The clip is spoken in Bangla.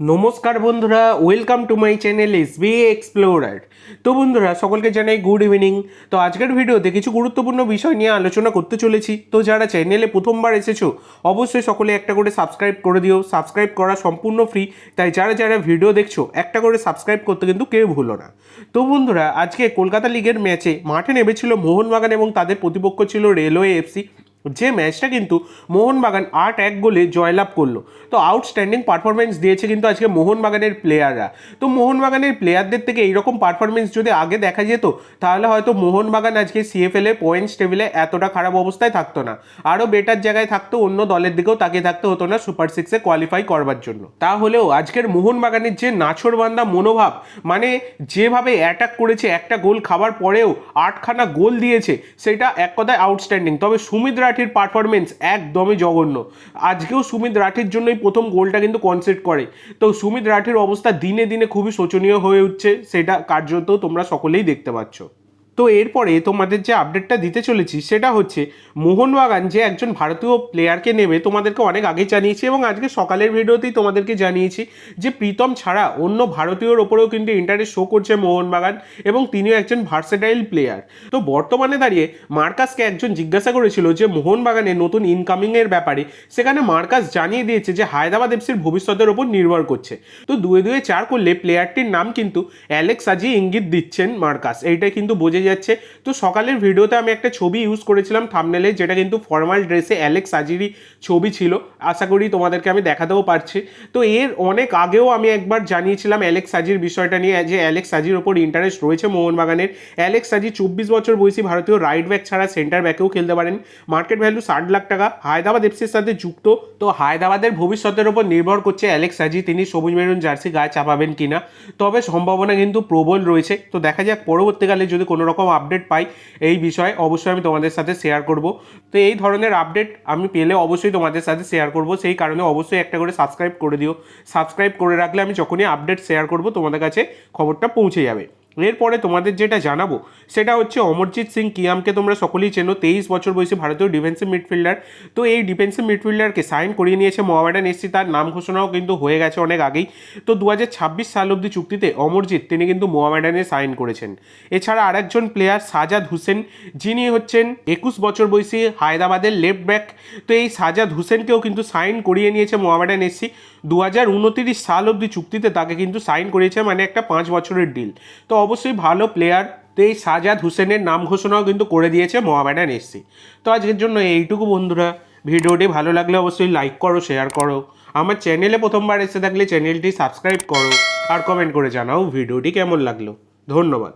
নমস্কার বন্ধুরা welcome to my channel S B explorer তো বন্ধুরা, সকলকে জানাই গুড ইভিনিং তো আজকের ভিডিওতে কিছু গুরুত্বপূর্ণ বিষয় নিয়ে আলোচনা করতে চলেছি। তো যারা চ্যানেলে প্রথমবার এসেছ, অবশ্যই সকলে একটা করে সাবস্ক্রাইব করে দিও। সাবস্ক্রাইব করা সম্পূর্ণ ফ্রি তাই যারা যারা ভিডিও দেখছ, একটা করে সাবস্ক্রাইব করতে কিন্তু কেউ ভুলো না। তো বন্ধুরা, আজকে কলকাতা লিগের ম্যাচে মাঠে নেমেছিল মোহনবাগান এবং তাদের প্রতিপক্ষ ছিল রেলওয়ে এফসি যে ম্যাচটা কিন্তু মোহনবাগান আট এক গোলে জয়লাভ করল। তো আউটস্ট্যান্ডিং পারফরমেন্স দিয়েছে কিন্তু আজকে মোহনবাগানের প্লেয়াররা তো মোহনবাগানের প্লেয়ারদের থেকে এইরকম পারফরমেন্স যদি আগে দেখা যেত, তাহলে হয়তো মোহনবাগান আজকে সিএফএল পয়েন্টস টেবিলে এতটা খারাপ অবস্থায় থাকতো না। আরও বেটার জায়গায় থাকতো, অন্য দলের দিকেও তাকিয়ে থাকতে হতো না সুপার সিক্সে কোয়ালিফাই করবার জন্য। তাহলেও আজকের মোহনবাগানের যে নাছরবান্দা মনোভাব মানে যেভাবে অ্যাটাক করেছে, একটা গোল খাবার পরেও আটখানা গোল দিয়েছে, সেটা এক কথায় আউটস্ট্যান্ডিং তবে সুমিত রাঠির পারফরমেন্স একদমই জঘন্য। আজকেও সুমিত রাঠির জন্যই প্রথম গোলটা কিন্তু কনসেপ্ট করে। তো সুমিত রাঠির অবস্থা দিনে দিনে খুবই শোচনীয় হয়ে উঠছে, সেটা কার্যত তোমরা সকলেই দেখতে পাচ্ছ। তো এরপরে তোমাদের যে আপডেটটা দিতে চলেছি, সেটা হচ্ছে মোহনবাগান যে একজন ভারতীয় প্লেয়ারকে নেবে, তোমাদেরকে অনেক আগে জানিয়েছি এবং আজকে সকালের ভিডিওতেই তোমাদেরকে জানিয়েছি যে প্রীতম ছাড়া অন্য ভারতীয়র ওপরেও কিন্তু ইন্টারেস্ট শো করছে মোহনবাগান এবং তিনিও একজন ভার্সেটাইল প্লেয়ার তো বর্তমানে দাঁড়িয়ে মার্কাসকে একজন জিজ্ঞাসা করেছিল যে মোহনবাগানে নতুন ইনকামিংয়ের ব্যাপারে, সেখানে মার্কাস জানিয়ে দিয়েছে যে হায়দ্রাবাদ এফসির ভবিষ্যতের ওপর নির্ভর করছে। তো দুয়ে দুয়ে চার করলে প্লেয়ারটির নাম কিন্তু অ্যালেক্স আজি ইঙ্গিত দিচ্ছেন মার্কাস। এইটাই কিন্তু বোঝা যাচ্ছে। তো সকালের ভিডিওতে আমি একটা ছবি ইউজ করেছিলাম থামনেলে যেটা কিন্তু ফর্মাল ড্রেসে অ্যালেক্স আজিরই ছবি ছিল। আশা করি তোমাদেরকে আমি দেখাতেও পারছি। তো এর অনেক আগেও আমি একবার জানিয়েছিলাম অ্যালেক্স আজির বিষয়টা নিয়ে, যে অ্যালেক্স আজির ওপর ইন্টারেস্ট রয়েছে মোহনবাগানের। অ্যালেক্স আজি চব্বিশ বছর বয়সী ভারতীয় রাইট ব্যাক ছাড়া সেন্টার ব্যাকেও খেলতে পারেন। মার্কেট ভ্যালু ষাট লাখ টাকা। হায়দ্রাবাদ এফসির সাথে যুক্ত। তো হায়দ্রাবাদের ভবিষ্যতের ওপর নির্ভর করছে অ্যালেক্স আজি তিনি সবুজ মেরুন জার্সি গায়ে চাপাবেন কিনা। তবে সম্ভাবনা কিন্তু প্রবল রয়েছে। তো দেখা যাক, পরবর্তীকালে যদি কোনো রকম আপডেট পাই এই বিষয়ে অবশ্যই আমি তোমাদের সাথে শেয়ার করব। তো এই ধরনের আপডেট আমি পেলে অবশ্যই তোমাদের সাথে শেয়ার করব। সেই কারণে অবশ্যই একটা করে সাবস্ক্রাইব করে দিও। সাবস্ক্রাইব করে রাখলে আমি যখনই আপডেট শেয়ার করব, তোমাদের কাছে খবরটা পৌঁছে যাবে। এরপরে তোমাদের যেটা জানাব, সেটা হচ্ছে অমরজিৎ সিং কিয়ামকে তোমরা সকলেই চেনো, তেইশ বছর বয়সী ভারতীয় ডিফেন্সিভ মিডফিল্ডার তো এই ডিফেন্সিভ মিডফিল্ডারকে সাইন করিয়ে নিয়েছে মোহামেডান এসসি, তার নাম ঘোষণাও কিন্তু হয়ে গেছে অনেক আগেই। তো দু হাজার ছাব্বিশ সাল অবধি চুক্তিতে অমরজিৎ, তিনি কিন্তু মোহামেডানে সাইন করেছেন। এছাড়া আরেকজন প্লেয়ার সাজাদ হুসেন, যিনি হচ্ছেন একুশ বছর বয়সী হায়দ্রাবাদের লেফট ব্যাক তো এই সাজাদ হুসেনকেও কিন্তু সাইন করিয়ে নিয়েছে মোহামেডান এসসি। দু সাল অবধি চুক্তিতে তাকে কিন্তু সাইন করিয়েছে মানে একটা পাঁচ বছরের ডিল তো অবশ্যই ভালো প্লেয়ার তো এই সাজাদ হুসেনের নাম ঘোষণাও কিন্তু করে দিয়েছে মোহামেডান এসসি তো আজকের জন্য এইটুকু বন্ধুরা। ভিডিওটি ভালো লাগলে অবশ্যই লাইক করো শেয়ার করো। আমার চ্যানেলে প্রথমবার এসে থাকলে চ্যানেলটি সাবস্ক্রাইব করো আর কমেন্ট করে জানাও ভিডিওটি কেমন লাগল। ধন্যবাদ।